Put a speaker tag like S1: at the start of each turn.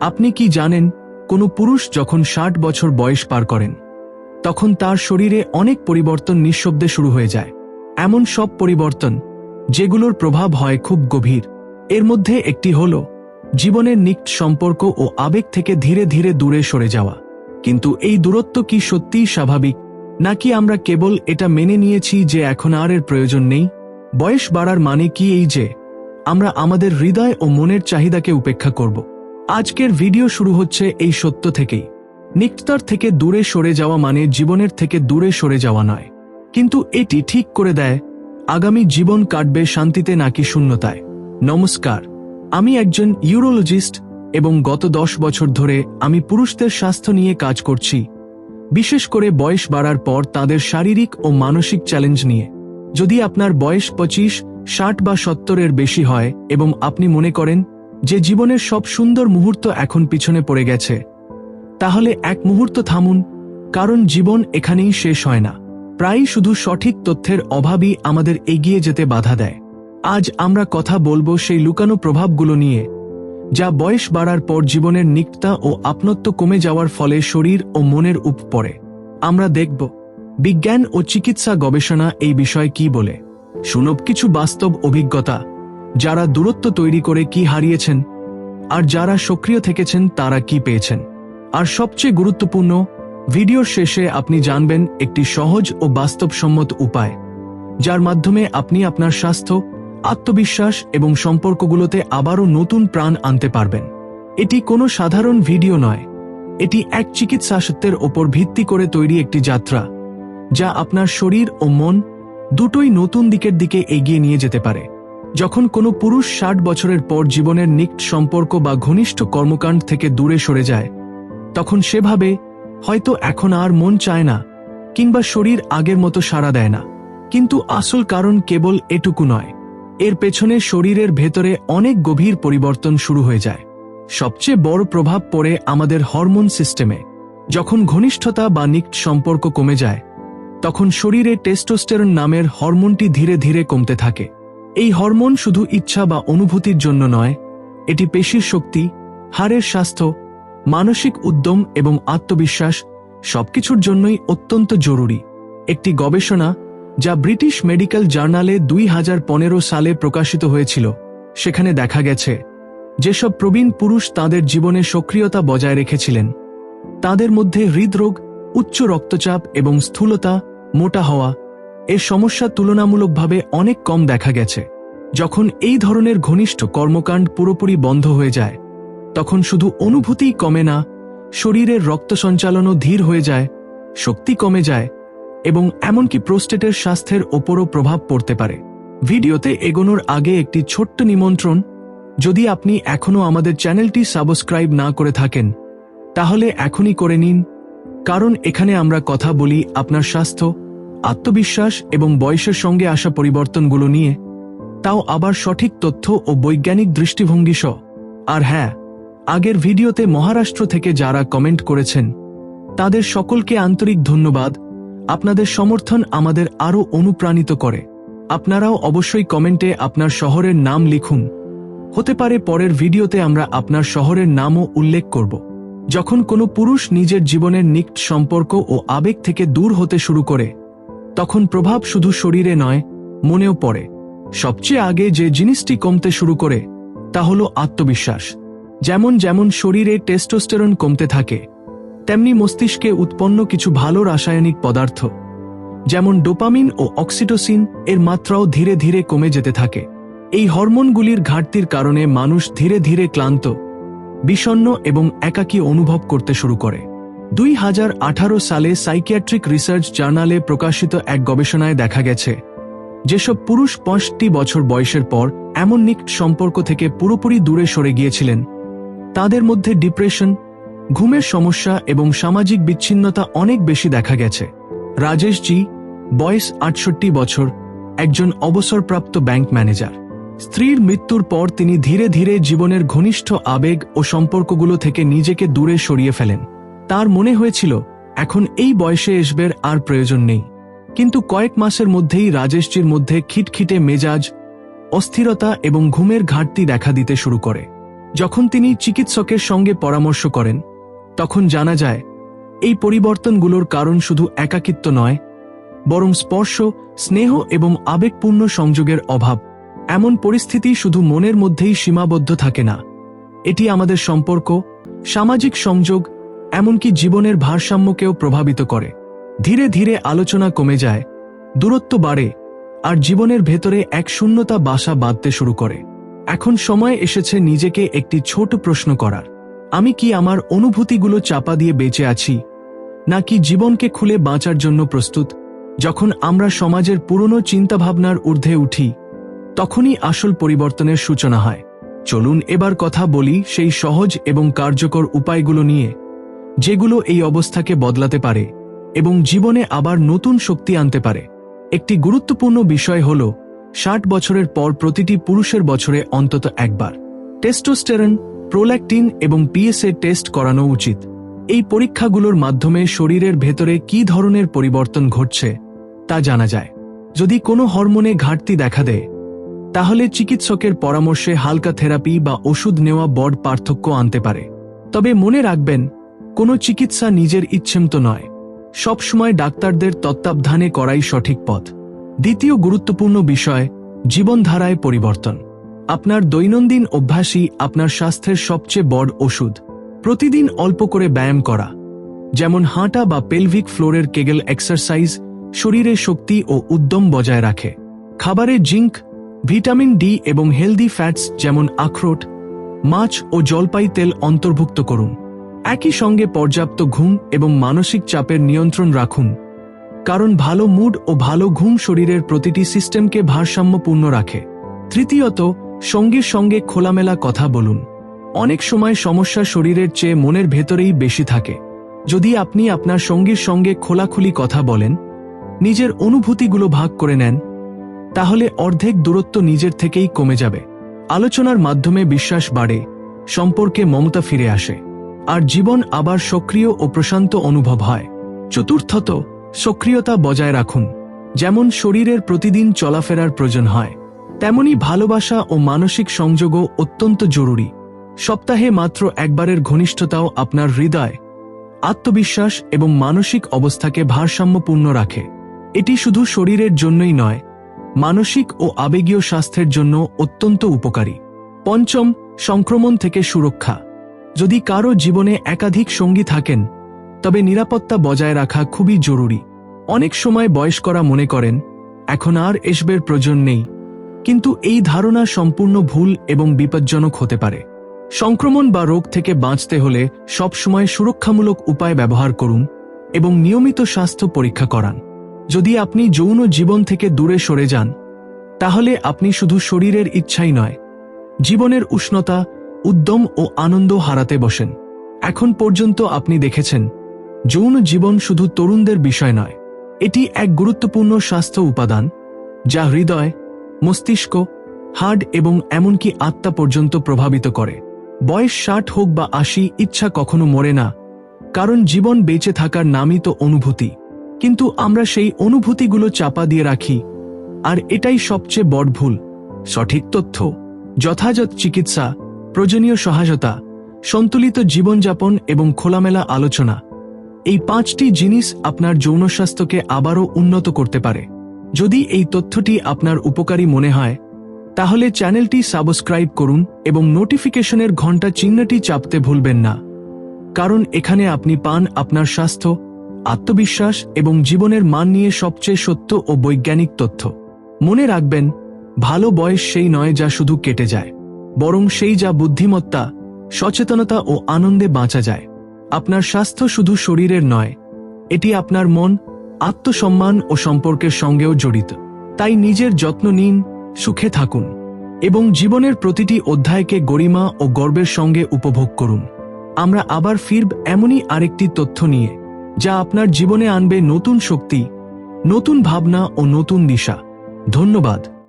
S1: আপনি কি জানেন, কোনো পুরুষ যখন ষাট বছর বয়স পার করেন, তখন তার শরীরে অনেক পরিবর্তন নিঃশব্দে শুরু হয়ে যায়। এমন সব পরিবর্তন, যেগুলোর প্রভাব হয় খুব গভীর। এর মধ্যে একটি হল, জীবনের নিকট সম্পর্ক ও আবেগ থেকে ধীরে ধীরে দূরে সরে যাওয়া। কিন্তু এই দূরত্ব কি সত্যিই স্বাভাবিক, নাকি আমরা কেবল এটা মেনে নিয়েছি যে এখন আর এর প্রয়োজন নেই? বয়স বাড়ার মানে কি এই যে, আমরা আমাদের হৃদয় ও মনের চাহিদাকে উপেক্ষা করব। আজকের ভিডিও শুরু হচ্ছে এই সত্য থেকেই। নিকটতার থেকে দূরে সরে যাওয়া মানে জীবনের থেকে দূরে সরে যাওয়া নয়। কিন্তু এটি ঠিক করে দেয়, আগামী জীবন কাটবে শান্তিতে নাকি শূন্যতায়। নমস্কার, আমি একজন ইউরোলজিস্ট এবং গত দশ বছর ধরে আমি পুরুষদের স্বাস্থ্য নিয়ে কাজ করছি। বিশেষ করে বয়স বাড়ার পর তাদের শারীরিক ও মানসিক চ্যালেঞ্জ নিয়ে। যদি আপনার বয়স পঁচিশ, ষাট বা সত্তরের বেশি হয় এবং আপনি মনে করেন যে জীবনের সব সুন্দর মুহূর্ত এখন পিছনে পড়ে গেছে, তাহলে এক মুহূর্ত থামুন, কারণ জীবন এখানেই শেষ হয় না। প্রায়ই শুধু সঠিক তথ্যের অভাবই আমাদের এগিয়ে যেতে বাধা দেয়। আজ আমরা কথা বলব সেই লুকানো প্রভাবগুলো নিয়ে, যা বয়স বাড়ার পর জীবনের নিকটা ও আপনত্ব কমে যাওয়ার ফলে শরীর ও মনের উপ পড়ে। আমরা দেখব, বিজ্ঞান ও চিকিৎসা গবেষণা এই বিষয়ে কি বলে। শুনব কিছু বাস্তব অভিজ্ঞতা যারা দূরত্ব তৈরি করে কি হারিয়েছেন, আর যারা সক্রিয় থেকেছেন তারা কি পেয়েছেন। আর সবচেয়ে গুরুত্বপূর্ণ, ভিডিওর শেষে আপনি জানবেন একটি সহজ ও বাস্তবসম্মত উপায়, যার মাধ্যমে আপনি আপনার স্বাস্থ্য, আত্মবিশ্বাস এবং সম্পর্কগুলোতে আবারও নতুন প্রাণ আনতে পারবেন। এটি কোনো সাধারণ ভিডিও নয়, এটি এক চিকিৎসাসত্বের ওপর ভিত্তি করে তৈরি একটি যাত্রা, যা আপনার শরীর ও মন দুটোই নতুন দিকের দিকে এগিয়ে নিয়ে যেতে পারে। যখন কোনো পুরুষ ষাট বছরের পর জীবনের নিকট সম্পর্ক বা ঘনিষ্ঠ কর্মকাণ্ড থেকে দূরে সরে যায়, তখন সেভাবে হয়তো এখন আর মন চায় না, কিংবা শরীর আগের মতো সাড়া দেয় না। কিন্তু আসল কারণ কেবল এটুকু নয়। এর পেছনে শরীরের ভেতরে অনেক গভীর পরিবর্তন শুরু হয়ে যায়। সবচেয়ে বড় প্রভাব পড়ে আমাদের হরমোন সিস্টেমে। যখন ঘনিষ্ঠতা বা নিকট সম্পর্ক কমে যায়, তখন শরীরে টেস্টোস্টেরন নামের হরমোনটি ধীরে ধীরে কমতে থাকে। এই হরমোন শুধু ইচ্ছা বা অনুভূতির জন্য নয়, এটি পেশির শক্তি, হাড়ের স্বাস্থ্য, মানসিক উদ্যম এবং আত্মবিশ্বাস সবকিছুর জন্যই অত্যন্ত জরুরি। একটি গবেষণা যা ব্রিটিশ মেডিকেল জার্নালে দুই হাজার পনেরো সালে প্রকাশিত হয়েছিল, সেখানে দেখা গেছে, যেসব প্রবীণ পুরুষ তাদের জীবনে সক্রিয়তা বজায় রেখেছিলেন, তাদের মধ্যে হৃদরোগ, উচ্চ রক্তচাপ এবং স্থূলতা, মোটা হওয়া এর সমস্যা তুলনামূলকভাবে অনেক কম দেখা গেছে। যখন এই ধরনের ঘনিষ্ঠ কর্মকাণ্ড পুরোপুরি বন্ধ হয়ে যায়, তখন শুধু অনুভূতিই কমে না, শরীরের রক্ত সঞ্চালনও ধীর হয়ে যায়, শক্তি কমে যায় এবং এমনকি প্রোস্টেটের স্বাস্থ্যের ওপরও প্রভাব পড়তে পারে। ভিডিওতে এগোনোর আগে একটি ছোট্ট নিমন্ত্রণ, যদি আপনি এখনও আমাদের চ্যানেলটি সাবস্ক্রাইব না করে থাকেন, তাহলে এখনই করে নিন, কারণ এখানে আমরা কথা বলি আপনার স্বাস্থ্য আত্মবিশ্বাস এবং বয়সের সঙ্গে আসা পরিবর্তনগুলো নিয়ে, তাও আবার সঠিক তথ্য ও বৈজ্ঞানিক দৃষ্টিভঙ্গি সহ। আর হ্যাঁ আগের ভিডিওতে মহারাষ্ট্র থেকে যারা কমেন্ট করেছেন, তাদের সকলকে আন্তরিক ধন্যবাদ। আপনাদের সমর্থন আমাদের আরও অনুপ্রাণিত করে। আপনারাও অবশ্যই কমেন্টে আপনার শহরের নাম লিখুন। হতে পারে পরের ভিডিওতে আমরা আপনার শহরের নামও উল্লেখ করব। যখন কোনো পুরুষ নিজের জীবনের নিকট সম্পর্ক ও আবেগ থেকে দূর হতে শুরু করে তখন প্রভাব শুধু শরীরে নয়, মনেও পড়ে। সবচেয়ে আগে যে জিনিসটি কমতে শুরু করে, তা হল আত্মবিশ্বাস। যেমন যেমন শরীরে টেস্টোস্টেরন কমতে থাকে, তেমনি মস্তিষ্কে উৎপন্ন কিছু ভালো রাসায়নিক পদার্থ, যেমন ডোপামিন ও অক্সিটোসিন, এর মাত্রাও ধীরে ধীরে কমে যেতে থাকে। এই হরমোনগুলির ঘাটতির কারণে মানুষ ধীরে ধীরে ক্লান্ত, বিষণ্ণ এবং একাকী অনুভব করতে শুরু করে। দুই হাজার আঠারো সালে সাইকিয়াট্রিক রিসার্চ জার্নালে প্রকাশিত এক গবেষণায় দেখা গেছে, যেসব পুরুষ পঁয়ষট্টি বছর বয়সের পর এমন নিকট সম্পর্ক থেকে পুরোপুরি দূরে সরে গিয়েছিলেন। তাদের মধ্যে ডিপ্রেশন, ঘুমের সমস্যা এবং সামাজিক বিচ্ছিন্নতা অনেক বেশি দেখা গেছে। রাজেশ জি, বয়স আটষট্টি বছর, একজন অবসরপ্রাপ্ত ব্যাংক ম্যানেজার। স্ত্রীর মৃত্যুর পর তিনি ধীরে ধীরে জীবনের ঘনিষ্ঠ আবেগ ও সম্পর্কগুলো থেকে নিজেকে দূরে সরিয়ে ফেলেন। তার মনে হয়েছিল, এখন এই বয়সে এসবের আর প্রয়োজন নেই। কিন্তু কয়েক মাসের মধ্যেই রাজেশজির মধ্যে খিটখিটে মেজাজ, অস্থিরতা এবং ঘুমের ঘাটতি দেখা দিতে শুরু করে। যখন তিনি চিকিৎসকের সঙ্গে পরামর্শ করেন, তখন জানা যায়, এই পরিবর্তনগুলোর কারণ শুধু একাকিত্ব নয়, বরং স্পর্শ, স্নেহ এবং আবেগপূর্ণ সংযোগের অভাব। এমন পরিস্থিতি শুধু মনের মধ্যেই সীমাবদ্ধ থাকে না। এটি আমাদের সম্পর্ক, সামাজিক সংযোগ এমনকি জীবনের ভারসাম্যকেও প্রভাবিত করে। ধীরে ধীরে আলোচনা কমে যায়, দূরত্ব বাড়ে, আর জীবনের ভেতরে এক শূন্যতা বাসা বাঁধতে শুরু করে। এখন সময় এসেছে নিজেকে একটি ছোট প্রশ্ন করার। আমি কি আমার অনুভূতিগুলো চাপা দিয়ে বেঁচে আছি, নাকি জীবনকে খুলে বাঁচার জন্য প্রস্তুত? যখন আমরা সমাজের পুরনো চিন্তাভাবনার ঊর্ধ্বে উঠি, তখনই আসল পরিবর্তনের সূচনা হয়। চলুন এবার কথা বলি সেই সহজ এবং কার্যকর উপায়গুলো নিয়ে। যেগুলো এই অবস্থাকে বদলাতে পারে এবং জীবনে আবার নতুন শক্তি আনতে পারে। একটি গুরুত্বপূর্ণ বিষয় হল, ষাট বছরের পর প্রতিটি পুরুষের বছরে অন্তত একবার। টেস্টোস্টেরন, প্রোল্যাক্টিন এবং পিএসএ টেস্ট করানো উচিত। এই পরীক্ষাগুলোর মাধ্যমে শরীরের ভেতরে কি ধরনের পরিবর্তন ঘটছে তা জানা যায়। যদি কোনো হরমোনে ঘাটতি দেখা দেয়, তাহলে চিকিৎসকের পরামর্শে হালকা থেরাপি বা ওষুধ নেওয়া বড় পার্থক্য আনতে পারে। তবে মনে রাখবেন কোনো চিকিৎসা নিজের ইচ্ছেমতো নয়। সবসময় ডাক্তারদের তত্ত্বাবধানে করাই সঠিক পথ। দ্বিতীয় গুরুত্বপূর্ণ বিষয়, জীবনধারায় পরিবর্তন। আপনার দৈনন্দিন অভ্যাসই আপনার স্বাস্থ্যের সবচেয়ে বড় ওষুধ। প্রতিদিন অল্প করে ব্যায়াম করা। যেমন হাঁটা বা পেলভিক ফ্লোরের কেগেল এক্সারসাইজ শরীরে শক্তি ও উদ্যম বজায় রাখে। খাবারে জিঙ্ক, ভিটামিন ডি এবং হেলদি ফ্যাটস যেমন আখরোট, মাছ ও জলপাই তেল অন্তর্ভুক্ত করুন। একই সঙ্গে পর্যাপ্ত ঘুম এবং মানসিক চাপের নিয়ন্ত্রণ রাখুন। কারণ ভালো মুড ও ভালো ঘুম শরীরের প্রতিটি সিস্টেমকে ভারসাম্যপূর্ণ রাখে। তৃতীয়ত, সঙ্গীর সঙ্গে খোলামেলা কথা বলুন। অনেক সময় সমস্যা শরীরের চেয়ে মনের ভেতরেই বেশি থাকে। যদি আপনি আপনার সঙ্গীর সঙ্গে খোলাখুলি কথা বলেন, নিজের অনুভূতিগুলো ভাগ করে নেন, তাহলে অর্ধেক দূরত্ব নিজের থেকেই কমে যাবে। আলোচনার মাধ্যমে বিশ্বাস বাড়ে, সম্পর্কে মমতা ফিরে আসে। আর জীবন আবার সক্রিয় ও প্রশান্ত অনুভব হয়। চতুর্থত, সক্রিয়তা বজায় রাখুন। যেমন শরীরের প্রতিদিন চলাফেরার প্রয়োজন হয়, তেমনি ভালোবাসা ও মানসিক সংযোগও অত্যন্ত জরুরি। সপ্তাহে মাত্র একবারের ঘনিষ্ঠতাও আপনার হৃদয়, আত্মবিশ্বাস এবং মানসিক অবস্থাকে ভারসাম্যপূর্ণ রাখে। এটি শুধু শরীরের জন্যই নয়, মানসিক ও আবেগীয় স্বাস্থ্যের জন্য অত্যন্ত উপকারী। পঞ্চম, সংক্রমণ থেকে সুরক্ষা। যদি কারও জীবনে একাধিক সঙ্গী থাকেন, তবে নিরাপত্তা বজায় রাখা খুবই জরুরি। অনেক সময় বয়স্করা মনে করেন, এখন আর এসবের প্রয়োজন নেই। কিন্তু এই ধারণা সম্পূর্ণ ভুল এবং বিপজ্জনক হতে পারে। সংক্রমণ বা রোগ থেকে বাঁচতে হলে সবসময় সুরক্ষামূলক উপায় ব্যবহার করুন এবং নিয়মিত স্বাস্থ্য পরীক্ষা করান। যদি আপনি যৌন জীবন থেকে দূরে সরে যান, তাহলে আপনি শুধু শরীরের ইচ্ছাই নয়, জীবনের উষ্ণতা উদ্যম ও আনন্দ হারাতে বসেন। এখন পর্যন্ত আপনি দেখেছেন, যৌন জীবন শুধু তরুণদের বিষয় নয়, এটি এক গুরুত্বপূর্ণ স্বাস্থ্য উপাদান, যা হৃদয়, মস্তিষ্ক হার্ড এবং এমনকি আত্মা পর্যন্ত প্রভাবিত করে। বয়স ষাট হোক বা আশি, ইচ্ছা কখনো মরে না, কারণ জীবন বেঁচে থাকার নামই তো অনুভূতি। কিন্তু আমরা সেই অনুভূতিগুলো চাপা দিয়ে রাখি, আর এটাই সবচেয়ে বড় ভুল, সঠিক তথ্য, যথাযথ চিকিৎসা প্রয়োজনীয় সহায়তা, সন্তুলিত জীবনযাপন এবং খোলামেলা আলোচনা, এই পাঁচটি জিনিস আপনার যৌন স্বাস্থ্যকে আবারও উন্নত করতে পারে। যদি এই তথ্যটি আপনার উপকারী মনে হয়, তাহলে চ্যানেলটি সাবস্ক্রাইব করুন এবং নোটিফিকেশনের ঘণ্টা চিহ্নটি চাপতে ভুলবেন না। কারণ এখানে আপনি পান আপনার স্বাস্থ্য, আত্মবিশ্বাস এবং জীবনের মান নিয়ে সবচেয়ে সত্য ও বৈজ্ঞানিক তথ্য। মনে রাখবেন, ভালো বয়স সেই নয় যা শুধু কেটে যায়। বরং সেই যা বুদ্ধিমত্তা, সচেতনতা ও আনন্দে বাঁচা যায়। আপনার স্বাস্থ্য শুধু শরীরের নয়, এটি আপনার মন, আত্মসম্মান ও সম্পর্কের সঙ্গেও জড়িত। তাই নিজের যত্ন নিন, সুখে থাকুন এবং জীবনের প্রতিটি অধ্যায়কে গরিমা ও গর্বের সঙ্গে উপভোগ করুন। আমরা আবার ফিরব এমনই আরেকটি তথ্য নিয়ে, যা আপনার জীবনে আনবে নতুন শক্তি, নতুন ভাবনা ও নতুন দিশা। ধন্যবাদ।